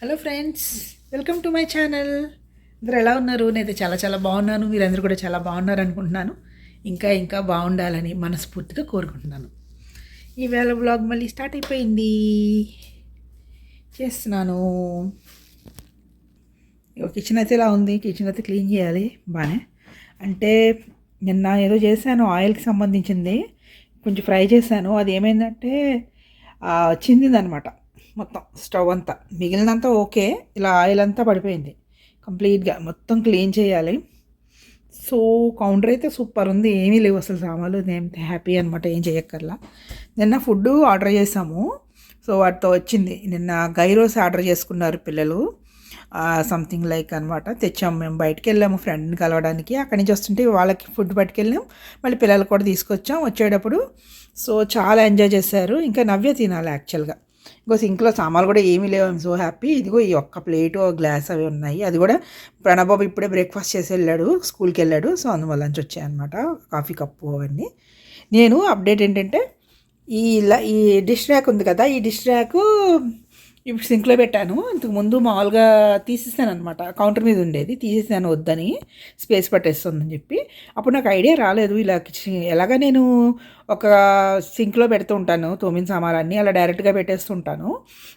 Hello friends welcome to my channel అందరూ ఎలా ఉన్నారు? నేనైతే చాలా చాలా బాగున్నాను. మీరందరూ కూడా చాలా బాగున్నారు అనుకుంటున్నాను. ఇంకా ఇంకా బాగుండాలని మనస్ఫూర్తిగా కోరుకుంటున్నాను. ఈవేళ బ్లాగ్ మళ్ళీ స్టార్ట్ అయిపోయింది. చేస్తున్నాను. కిచెన్ అయితే ఇలా ఉంది. కిచెన్ అయితే క్లీన్ చేయాలి. బాగానే అంటే నిన్న ఏదో చేశాను ఆయిల్కి సంబంధించింది. కొంచెం ఫ్రై చేశాను. అది ఏమైందంటే చిందిందనమాట. మొత్తం స్టవ్ అంతా. మిగిలినంతా ఓకే. ఇలా ఆయిల్ అంతా పడిపోయింది. కంప్లీట్గా మొత్తం క్లీన్ చేయాలి. సో కౌంటర్ అయితే సూపర్ ఉంది. ఏమీ లేవు అసలు సామాన్లు. నేను హ్యాపీ అనమాట ఏం చేయక్కర్లా. నిన్న ఫుడ్ ఆర్డర్ చేసాము. సో వాటితో వచ్చింది. నిన్న గైరోస్ ఆర్డర్ చేసుకున్నారు పిల్లలు. సంథింగ్ లైక్ అనమాట తెచ్చాము మేము బయటికి వెళ్ళాము ఫ్రెండ్ని కలవడానికి. అక్కడి నుంచి వస్తుంటే వాళ్ళకి ఫుడ్ పట్టుకెళ్ళాం. మళ్ళీ పిల్లలు కూడా తీసుకొచ్చాం. వచ్చేటప్పుడు సో చాలా ఎంజాయ్ చేశారు. ఇంకా నవ్య తినాలి యాక్చువల్గా. ఇంకో సింక్లో సామాన్లు కూడా ఏమీ లేవు. సో హ్యాపీ ఇదిగో ఈ ఒక్క ప్లేటు గ్లాస్ అవి ఉన్నాయి. అది కూడా ప్రణబాబు ఇప్పుడే బ్రేక్ఫాస్ట్ చేసి వెళ్ళాడు స్కూల్కి వెళ్ళాడు. సో అందువల్ల నుంచి వచ్చాయన్నమాట. కాఫీ కప్పు అవన్నీ. నేను అప్డేట్ ఏంటంటే ఈ ఈ డిష్ ర్యాక్ ఉంది కదా ఈ డిష్ ర్యాకు ఇప్పుడు సింక్లో పెట్టాను. ఇంతకు ముందు మామూలుగా తీసేసాను అనమాట కౌంటర్ మీద ఉండేది. తీసేసాను వద్దని స్పేస్ పట్టేస్తుందని చెప్పి. అప్పుడు నాకు ఐడియా రాలేదు. ఇలా ఎలాగ నేను ఒక సింక్లో పెడుతూ ఉంటాను. తోమిన సామాన్లన్నీ అలా డైరెక్ట్గా పెట్టేస్తుంటాను.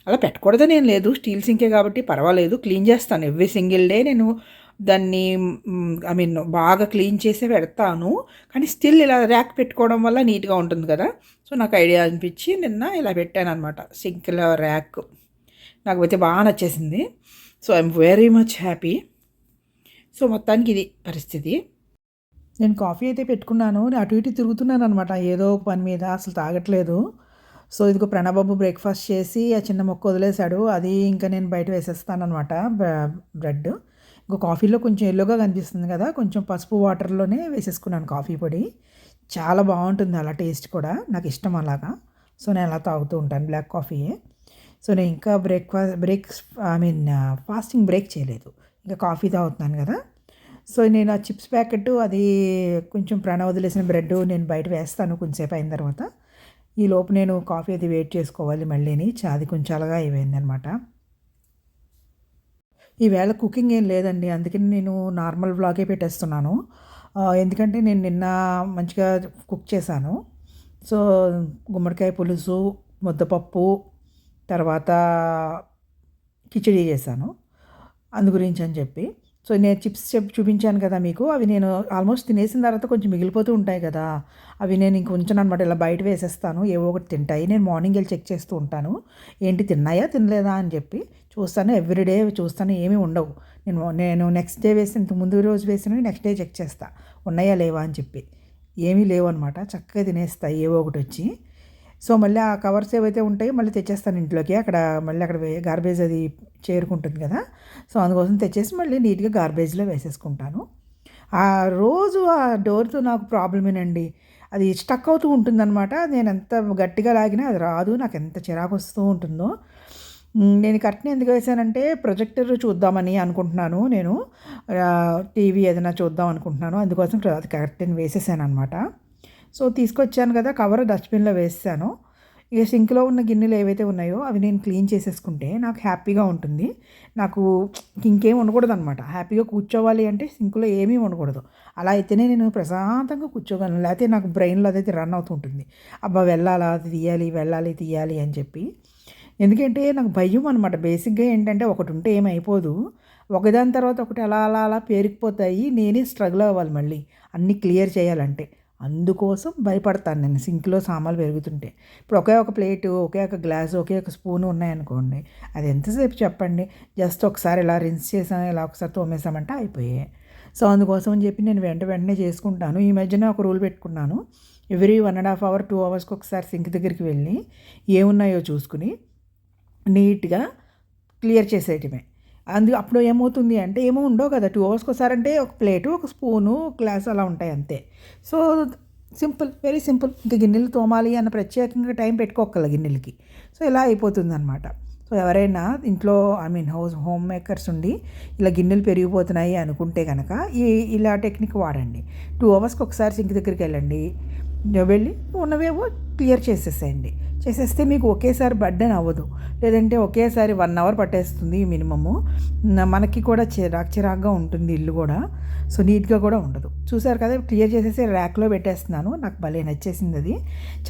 అలా పెట్టకూడదని ఏం లేదు. స్టీల్ సింకే కాబట్టి పర్వాలేదు. క్లీన్ చేస్తాను. ఎవ్రీ సింగిల్ డే నేను దాన్ని ఐ మీన్ బాగా క్లీన్ చేసే పెడతాను. కానీ స్టిల్ ఇలా ర్యాక్ పెట్టుకోవడం వల్ల నీట్గా ఉంటుంది కదా. సో నాకు ఐడియా అనిపించి నిన్న ఇలా పెట్టాను అనమాట సింక్లో ర్యాక్. నాకు అయితే బాగా నచ్చేసింది. So I'm very much happy so మొత్తానికి ఇది పరిస్థితి. నేను కాఫీ అయితే పెట్టుకున్నాను. అటు ఇటు తిరుగుతున్నాను అనమాట ఏదో పని మీద అసలు తాగట్లేదు. సో ఇదిగో ప్రణబాబు బ్రేక్ఫాస్ట్ చేసి ఆ చిన్న మొక్క వదిలేశాడు. అది ఇంకా నేను బయట వేసేస్తాను అనమాట బ్రెడ్. ఇంకో కాఫీలో కొంచెం ఎల్లోగా కనిపిస్తుంది కదా కొంచెం పసుపు వాటర్లోనే వేసేసుకున్నాను కాఫీ పొడి. చాలా బాగుంటుంది అలా టేస్ట్ కూడా. నాకు ఇష్టం అలాగా. సో నేను అలా తాగుతూ ఉంటాను బ్లాక్ కాఫీయే సో నేను ఇంకా breakfast break I mean fasting break చేయలేదు. ఇంకా కాఫీ తాగుతున్నాను కదా. సో నేను ఆ చిప్స్ ప్యాకెట్ అది కొంచెం ప్రాణ వదిలేసిన బ్రెడ్ నేను బయట వేస్తాను కొంచెంసేపు అయిన తర్వాత. ఈ లోపు నేను కాఫీ అది వెయిట్ చేసుకోవాలి మళ్ళీని. అది కొంచెం అలాగా అయిపోయింది అనమాట ఈవేళ కుకింగ్ ఏం లేదండి. అందుకని నేను నార్మల్ వ్లాగే పెట్టేస్తున్నాను. ఎందుకంటే నేను నిన్న మంచిగా కుక్ చేశాను. సో గుమ్మడికాయ పులుసు ముద్దపప్పు తర్వాత కిచడీ చేశాను. అందు గురించి అని చెప్పి. సో నేను చిప్స్ చెప్పి చూపించాను కదా మీకు. అవి నేను ఆల్మోస్ట్ తినేసిన తర్వాత కొంచెం మిగిలిపోతూ ఉంటాయి కదా. అవి నేను ఇంక ఉంచాను అనమాట ఇలా బయట వేసేస్తాను. ఏవో ఒకటి తింటాయి. నేను మార్నింగ్ వెళ్ళి చెక్ చేస్తూ ఉంటాను. ఏంటి తిన్నాయా తినలేదా అని చెప్పి చూస్తాను. ఎవ్రీడే చూస్తాను. ఏమీ ఉండవు. నేను నేను నెక్స్ట్ డే వేసి ఇంత ముందు రోజు వేసిన నెక్స్ట్ డే చెక్ చేస్తా. ఉన్నాయా లేవా అని చెప్పి. ఏమీ లేవు అనమాట చక్కగా తినేస్తాయి. ఏవో ఒకటి వచ్చి. సో మళ్ళీ ఆ కవర్స్ ఏవైతే ఉంటాయో మళ్ళీ తెచ్చేస్తాను ఇంట్లోకి. అక్కడ మళ్ళీ అక్కడ గార్బేజ్ అది చేరుకుంటుంది కదా. సో అందుకోసం తెచ్చేసి మళ్ళీ నీట్గా గార్బేజ్లో వేసేసుకుంటాను. ఆ రోజు ఆ డోర్తో నాకు ప్రాబ్లమేనండి అది స్టక్ అవుతూ ఉంటుందన్నమాట. నేను ఎంత గట్టిగా లాగినా అది రాదు. నాకు ఎంత చిరాకు వస్తూ ఉంటుందో. నేను కరెక్ట్ని ఎందుకు వేసానంటే ప్రొజెక్టర్ చూద్దామని అనుకుంటున్నాను నేను. టీవీ ఏదైనా చూద్దాం అనుకుంటున్నాను. అందుకోసం అది కర్టెన్ వేసేసాను అనమాట సో తీసుకొచ్చాను కదా కవర్ డస్ట్బిన్లో వేసాను. ఇక సింక్లో ఉన్న గిన్నెలు ఏవైతే ఉన్నాయో అవి నేను క్లీన్ చేసేసుకుంటే నాకు హ్యాపీగా ఉంటుంది. నాకు ఇంకేం ఉండకూడదు అనమాట హ్యాపీగా కూర్చోవాలి అంటే సింక్లో ఏమీ ఉండకూడదు అలా అయితేనే నేను ప్రశాంతంగా కూర్చోగలను. లేకపోతే నాకు బ్రెయిన్లో అదైతే రన్ అవుతుంటుంది అబ్బా వెళ్ళాలా అది తీయాలి వెళ్ళాలి తీయాలి అని చెప్పి. ఎందుకంటే నాకు భయం అనమాట బేసిక్గా ఏంటంటే ఒకటి ఉంటే ఏమైపోదు ఒకదాని తర్వాత ఒకటి అలా అలా అలా పేరుకుపోతాయి. నేనే స్ట్రగుల్ అవ్వాలి మళ్ళీ. అన్నీ క్లియర్ చేయాలంటే. అందుకోసం భయపడతాను నేను సింక్లో సామాన్లు పెరుగుతుంటే. ఇప్పుడు ఒకే ఒక ప్లేటు ఒకే ఒక గ్లాసు ఒకే ఒక స్పూన్ ఉన్నాయనుకోండి అది ఎంతసేపు చెప్పండి? జస్ట్ ఒకసారి ఇలా రిన్స్ చేసాం ఇలా ఒకసారి తోమేసామంటే అయిపోయాయి సో అందుకోసం అని చెప్పి నేను వెంట వెంటనే చేసుకుంటాను. ఈ మధ్యన ఒక రూల్ పెట్టుకున్నాను. Every one and half hour two అవర్స్కి ఒకసారి సింక్ దగ్గరికి వెళ్ళి ఏమున్నాయో చూసుకుని నీట్గా క్లియర్ చేసేయటమే. అందు అప్పుడు ఏమవుతుంది అంటే ఏమో ఉండవు కదా టూ అవర్స్కి ఒకసారి అంటే ఒక ప్లేటు ఒక స్పూను గ్లాస్ అలా ఉంటాయి అంతే. సో సింపుల్ వెరీ సింపుల్ ఇంకా గిన్నెలు తోమాలి అన్న ప్రత్యేకంగా టైం పెట్టుకోగల గిన్నెలకి. సో ఇలా అయిపోతుంది అనమాట సో ఎవరైనా ఇంట్లో I mean house home makers ఉండి ఇలా గిన్నెలు పెరిగిపోతున్నాయి అనుకుంటే కనుక ఈ ఇలా టెక్నిక్ వాడండి. టూ అవర్స్కి ఒకసారి సింక్ దగ్గరికి వెళ్ళండి. వెళ్ళి ఉన్నవేవో క్లియర్ చేసేసేయండి. చేసేస్తే మీకు ఒకేసారి బర్డెన్ అవ్వదు. లేదంటే ఒకేసారి వన్ అవర్ పట్టేస్తుంది మినిమము. మనకి కూడా చిరాక్ చిరాక్గా ఉంటుంది ఇల్లు కూడా. సో నీట్గా కూడా ఉండదు. చూసారు కదా క్లియర్ చేసేసి ర్యాక్లో పెట్టేస్తున్నాను. నాకు భలే నచ్చేసింది అది.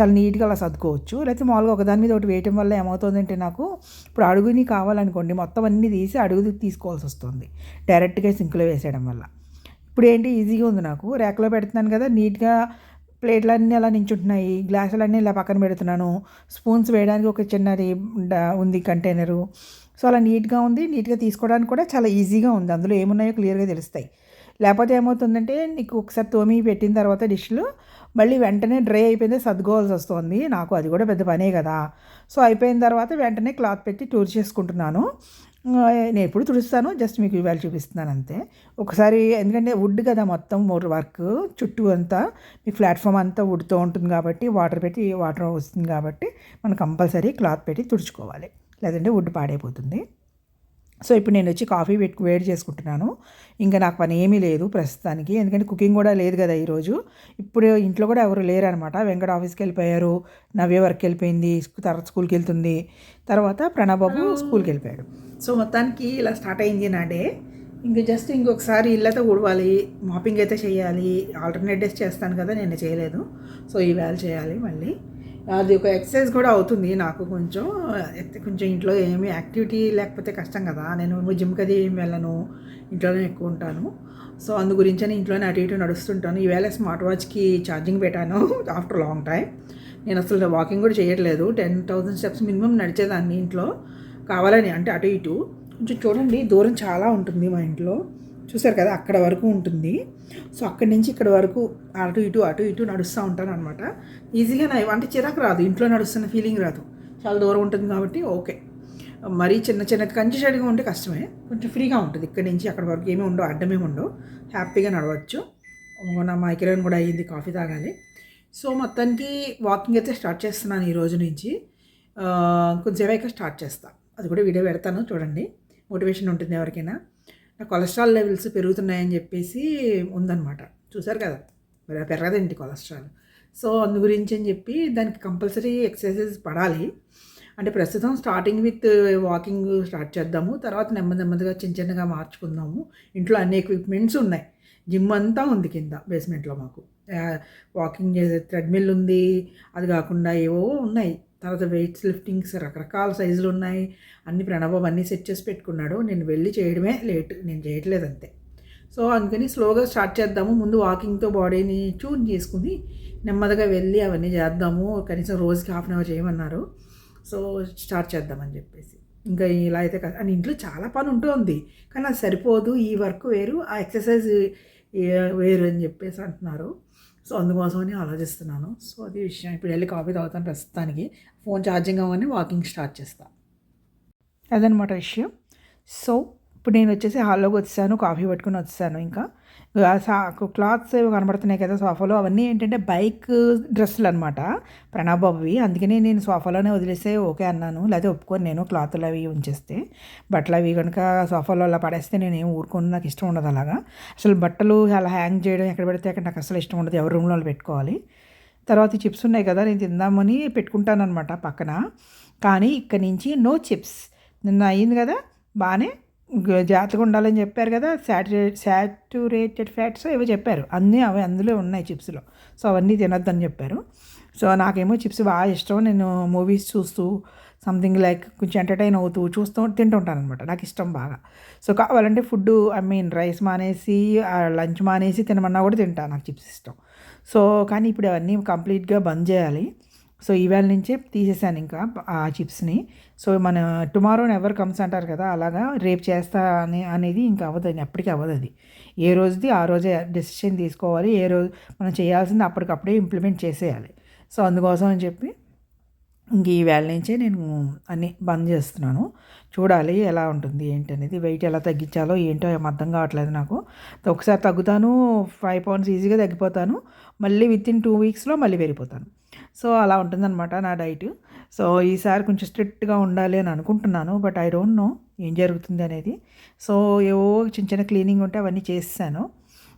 చాలా నీట్గా అలా సర్దుకోవచ్చు. లేకపోతే మామూలుగా ఒకదాని మీద ఒకటి వేయటం వల్ల ఏమవుతుందంటే నాకు ఇప్పుడు అడుగుని కావాలనుకోండి మొత్తం అన్నీ తీసి అడుగు తీసుకోవాల్సి వస్తుంది. డైరెక్ట్గా సింక్లో వేసేయడం వల్ల. ఇప్పుడు ఏంటి ఈజీగా ఉంది నాకు. ర్యాక్లో పెడుతున్నాను కదా నీట్గా ప్లేట్లు అన్నీ అలా నించుంటున్నాయి. గ్లాసులన్నీ ఇలా పక్కన పెడుతున్నాను. స్పూన్స్ వేయడానికి ఒక చిన్నది ఉంది కంటైనరు. సో అలా నీట్గా ఉంది. నీట్గా తీసుకోవడానికి కూడా చాలా ఈజీగా ఉంది. అందులో ఏమున్నాయో క్లియర్గా తెలుస్తాయి. లేకపోతే ఏమవుతుందంటే నీకు ఒకసారి తోమి పెట్టిన తర్వాత డిష్లు మళ్ళీ వెంటనే డ్రై అయిపోయింది సర్దుకోవాల్సి వస్తుంది. నాకు అది కూడా పెద్ద పనే కదా. సో అయిపోయిన తర్వాత వెంటనే క్లాత్ పెట్టి టూర్ చేసుకుంటున్నాను నేను ఎప్పుడు తుడుస్తాను జస్ట్ మీకు ఇవాళ చూపిస్తున్నాను అంతే. ఒకసారి ఎందుకంటే వుడ్ కదా మొత్తం మోర్ వర్క్ చుట్టూ అంతా మీ ప్లాట్ఫామ్ అంతా వుడ్తో ఉంటుంది కాబట్టి వాటర్ పెట్టి వాటర్ వస్తుంది కాబట్టి మనం కంపల్సరీ క్లాత్ పెట్టి తుడుచుకోవాలి. లేదంటే వుడ్ పాడైపోతుంది. సో ఇప్పుడు నేను వచ్చి కాఫీ పెట్టి వేడి చేసుకుంటున్నాను. ఇంకా నాకు పని ఏమీ లేదు ప్రస్తుతానికి. ఎందుకంటే కుకింగ్ కూడా లేదు కదా ఈరోజు. ఇప్పుడు ఇంట్లో కూడా ఎవరు లేరు అనమాట వెంకట ఆఫీస్కి వెళ్ళిపోయారు నవ్య వర్క్ వెళ్ళిపోయింది తర్వాత స్కూల్కి వెళ్తుంది. తర్వాత ప్రణబాబు స్కూల్కి వెళ్ళిపోయాడు. సో మొత్తానికి ఇలా స్టార్ట్ అయింది నా డే. ఇంక జస్ట్ ఇంకొకసారి ఇల్లైతే ఊడవాలి మాపింగ్ అయితే చేయాలి ఆల్టర్నేట్ డేస్ చేస్తాను కదా నేను చేయలేదు. సో ఈవేళ చేయాలి మళ్ళీ. అది ఒక ఎక్సర్సైజ్ కూడా అవుతుంది నాకు కొంచెం. అయితే కొంచెం ఇంట్లో ఏమి యాక్టివిటీ లేకపోతే కష్టం కదా. నేను జిమ్కి అది ఏమి వెళ్ళను ఇంట్లోనే ఎక్కువ ఉంటాను. సో అందు గురించి అని ఇంట్లోనే అటు ఇటు నడుస్తుంటాను. ఈవేళ స్మార్ట్ వాచ్కి ఛార్జింగ్ పెట్టాను ఆఫ్టర్ లాంగ్ టైం నేను అసలు వాకింగ్ కూడా చేయట్లేదు. టెన్ థౌసండ్ స్టెప్స్ మినిమం నడిచేదాన్ని ఇంట్లో. కావాలని అంటే అటు ఇటు. కొంచెం చూడండి దూరం చాలా ఉంటుంది మా ఇంట్లో. చూసారు కదా అక్కడ వరకు ఉంటుంది. సో అక్కడి నుంచి ఇక్కడ వరకు అటు ఇటు అటు ఇటు నడుస్తూ ఉంటాను అనమాట ఈజీగా నా అంటే చిరాకు రాదు. ఇంట్లో నడుస్తున్న ఫీలింగ్ రాదు. చాలా దూరం ఉంటుంది కాబట్టి ఓకే. మరీ చిన్న చిన్న కంచెషన్గా ఉంటే కష్టమే. కొంచెం ఫ్రీగా ఉంటుంది. ఇక్కడి నుంచి అక్కడ వరకు ఏమీ ఉండవు అడ్డమేమి ఉండవు. హ్యాపీగా నడవచ్చు. నా మైక్రోన్ కూడా అయ్యింది కాఫీ తాగాలి. సో మొత్తానికి వాకింగ్ అయితే స్టార్ట్ చేస్తున్నాను ఈ రోజు నుంచి. కొంచెం కొంచెంసేపు అయితే స్టార్ట్ చేస్తాను అది కూడా వీడియో పెడతాను చూడండి. మోటివేషన్ ఉంటుంది ఎవరికైనా. నా కొలెస్ట్రాల్ లెవెల్స్ పెరుగుతున్నాయని చెప్పేసి ఉందన్నమాట. చూసారు కదా? మరి పెరగదండి కొలెస్ట్రాల్. సో అందు గురించి అని చెప్పి దానికి కంపల్సరీ ఎక్సర్సైజెస్ పడాలి. అంటే ప్రస్తుతం స్టార్టింగ్ విత్ వాకింగ్ స్టార్ట్ చేద్దాము. తర్వాత నెమ్మది నెమ్మదిగా చిన్న చిన్నగా మార్చుకుందాము. ఇంట్లో అన్ని ఎక్విప్మెంట్స్ ఉన్నాయి. జిమ్ అంతా ఉంది కింద బేస్మెంట్లో మాకు. వాకింగ్ చేసే థ్రెడ్మిల్ ఉంది. అది కాకుండా ఏవో ఉన్నాయి. తర్వాత వెయిట్స్ లిఫ్టింగ్స్ రకరకాల సైజులు ఉన్నాయి. అన్ని ప్రణబాబు అన్నీ సెట్ చేసి పెట్టుకున్నాడు. నేను వెళ్ళి చేయడమే లేట్ నేను చేయట్లేదు అంతే. సో అందుకని స్లోగా స్టార్ట్ చేద్దాము. ముందు వాకింగ్తో బాడీని ట్యూన్ చేసుకుని నెమ్మదిగా వెళ్ళి అవన్నీ చేద్దాము. కనీసం రోజుకి హాఫ్ అన్ అవర్ చేయమన్నారు. సో స్టార్ట్ చేద్దామని చెప్పేసి. ఇంకా ఇలా అయితే అని ఇంట్లో చాలా పని ఉంటుంది కానీ అది సరిపోదు. ఈ వర్క్ వేరు. ఆ ఎక్సర్సైజ్ వేరు అని చెప్పేసి అంటున్నారు. సో అందుకోసమని ఆలోచిస్తున్నాను. సో అది విషయం. ఇప్పుడు వెళ్ళి కాఫీ తాగుతాను ప్రస్తుతానికి. ఫోన్ ఛార్జింగ్ అవ్వని వాకింగ్ స్టార్ట్ చేస్తాను అదనమాట విషయం. సో ఇప్పుడు నేను వచ్చేసి హాల్లోకి వచ్చాను కాఫీ పట్టుకుని వచ్చాను ఇంకా. క్లాత్స్ ఏవో కనబడుతున్నాయి కదా సోఫాలో అవన్నీ ఏంటంటే బైక్ డ్రెస్సులు అనమాట ప్రణాబాబువి అందుకనే నేను సోఫాలోనే వదిలేస్తే ఓకే అన్నాను. లేకపోతే ఒప్పుకొని నేను క్లాత్లు అవి ఉంచేస్తే. బట్టలు అవి కనుక సోఫాలో అలా పడేస్తే నేను ఏం ఊరుకోను నాకు ఇష్టం ఉండదు అలాగా. అసలు బట్టలు అలా హ్యాంగ్ చేయడం ఎక్కడ పెడితే అక్కడ నాకు అసలు ఇష్టం ఉండదు. ఎవరి రూమ్లో వాళ్ళు పెట్టుకోవాలి. తర్వాత చిప్స్ ఉన్నాయి కదా నేను తిందామని పెట్టుకుంటాను అనమాట పక్కన. కానీ ఇక్కడి నుంచి నో చిప్స్. నిన్న అయ్యింది కదా బాగానే జాగ్రత్తగా ఉండాలని చెప్పారు కదా శాచురేట్ శాచురేటెడ్ ఫ్యాట్స్ ఏవో చెప్పారు. అన్నీ అవి అందులో ఉన్నాయి చిప్స్లో. సో అవన్నీ తినొద్దని చెప్పారు. సో నాకేమో చిప్స్ బాగా ఇష్టం. నేను మూవీస్ చూస్తూ సంథింగ్ లైక్ కొంచెం ఎంటర్టైన్ అవుతూ చూస్తూ తింటుంటాను అనమాట నాకు ఇష్టం బాగా. సో కావాలంటే ఫుడ్ ఐ మీన్ రైస్ మానేసి లంచ్ మానేసి తినమన్నా కూడా తింటాను నాకు చిప్స్ ఇష్టం. సో కానీ ఇప్పుడు అవన్నీ కంప్లీట్గా బంద్ చేయాలి. సో ఈవేళ నుంచే తీసేసాను ఇంకా ఆ చిప్స్ని. సో మన టుమారో ఎవరు కమ్స్ అంటారు కదా అలాగా రేపు చేస్తా అని అనేది ఇంకా అవ్వదు ఎప్పటికీ అవ్వదు అది. ఏ రోజుది ఆ రోజే డెసిషన్ తీసుకోవాలి ఏ రోజు మనం చేయాల్సింది అప్పటికప్పుడే ఇంప్లిమెంట్ చేసేయాలి. సో అందుకోసం అని చెప్పి ఇంక ఈ వేళ నుంచే నేను అన్నీ బంద్ చేస్తున్నాను. చూడాలి ఎలా ఉంటుంది ఏంటి అనేది వెయిట్ ఎలా తగ్గించాలో ఏంటో ఏం అర్థం కావట్లేదు నాకు. ఒకసారి తగ్గుతాను ఫైవ్ పౌండ్స్ ఈజీగా తగ్గిపోతాను మళ్ళీ విత్ ఇన్ టూ వీక్స్లో మళ్ళీ పెరిగిపోతాను సో అలా ఉంటుందన్నమాట నా డైట్. సో ఈసారి కొంచెం స్ట్రిక్ట్గా ఉండాలి అని అనుకుంటున్నాను బట్ ఐ డోంట్ నో ఏం జరుగుతుంది అనేది. సో ఏవో చిన్న చిన్న క్లీనింగ్ ఉంటే అవన్నీ చేసాను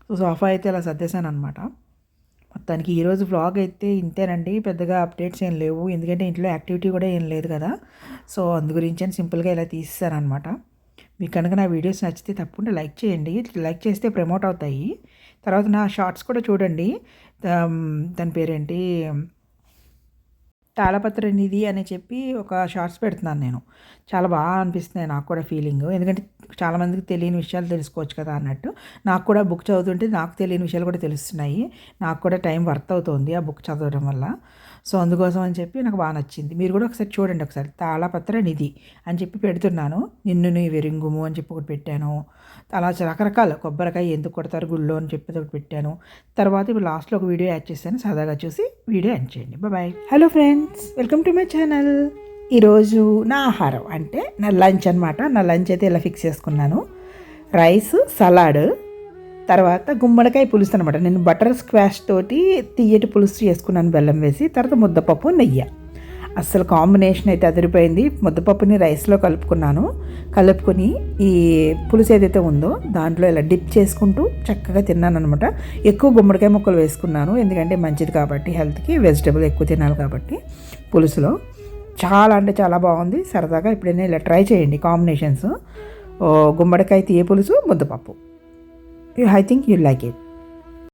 సో సోఫా అయితే అలా సర్దేశాను అనమాట మొత్తానికి ఈరోజు వ్లాగ్ అయితే ఇంతేనండి పెద్దగా అప్డేట్స్ ఏం లేవు. ఎందుకంటే ఇంట్లో యాక్టివిటీ కూడా ఏం లేదు కదా. సో అందు గురించి అని సింపుల్గా ఇలా తీసేసారనమాట మీకు కనుక నా వీడియోస్ నచ్చితే తప్పకుండా లైక్ చేయండి. లైక్ చేస్తే ప్రమోట్ అవుతాయి. తర్వాత నా షార్ట్స్ కూడా చూడండి. దా- దాని పేరేంటి? తాళపత్ర నిధి అని చెప్పి ఒక షార్ట్స్ పెడుతున్నాను నేను. చాలా బాగా అనిపిస్తుంది నాకు కూడా ఫీలింగ్. ఎందుకంటే చాలామందికి తెలియని విషయాలు తెలుసుకోవచ్చు కదా అన్నట్టు. నాకు కూడా బుక్ చదువుతుంటే నాకు తెలియని విషయాలు కూడా తెలుస్తున్నాయి. నాకు కూడా టైం వర్త్ అవుతుంది ఆ బుక్ చదవడం వల్ల. సో అందుకోసం అని చెప్పి నాకు బాగా నచ్చింది. మీరు కూడా ఒకసారి చూడండి ఒకసారి. తాళపత్ర నిధి అని చెప్పి పెడుతున్నాను. నిన్ను నీ వెరింగుము అని చెప్పి ఒకటి పెట్టాను. అలా రకరకాల. కొబ్బరికాయ ఎందుకు కొడతారు గుళ్ళో అని చెప్పి ఒకటి పెట్టాను. తర్వాత ఇప్పుడు లాస్ట్లో ఒక వీడియో యాడ్ చేశాను. సరదాగా చూసి వీడియో యాడ్ చేయండి. Bye hello friends welcome to my channel ఈరోజు నా ఆహారం అంటే నా లంచ్ అనమాట నా లంచ్ అయితే ఇలా ఫిక్స్ చేసుకున్నాను. రైస్ సలాడ్ తర్వాత గుమ్మడికాయ పులుసు అనమాట నేను బటర్ స్క్వాష్ తోటి తీయటి పులుసు చేసుకున్నాను బెల్లం వేసి తర్వాత ముద్దపప్పు నెయ్యి. అస్సలు కాంబినేషన్ అయితే అదిరిపోయింది. ముద్దపప్పుని రైస్లో కలుపుకున్నాను. కలుపుకొని ఈ పులుసు ఏదైతే ఉందో దాంట్లో ఇలా డిప్ చేసుకుంటూ చక్కగా తిన్నాను అనమాట ఎక్కువ గుమ్మడికాయ ముక్కలు వేసుకున్నాను. ఎందుకంటే మంచిది కాబట్టి హెల్త్కి వెజిటబుల్ ఎక్కువ తినాలి కాబట్టి పులుసులో. చాలా అంటే చాలా బాగుంది. సరదాగా ఎప్పుడైనా ఇలా ట్రై చేయండి కాంబినేషన్స్. గుమ్మడికాయ తీయ పులుసు ముద్దపప్పు. I think you like it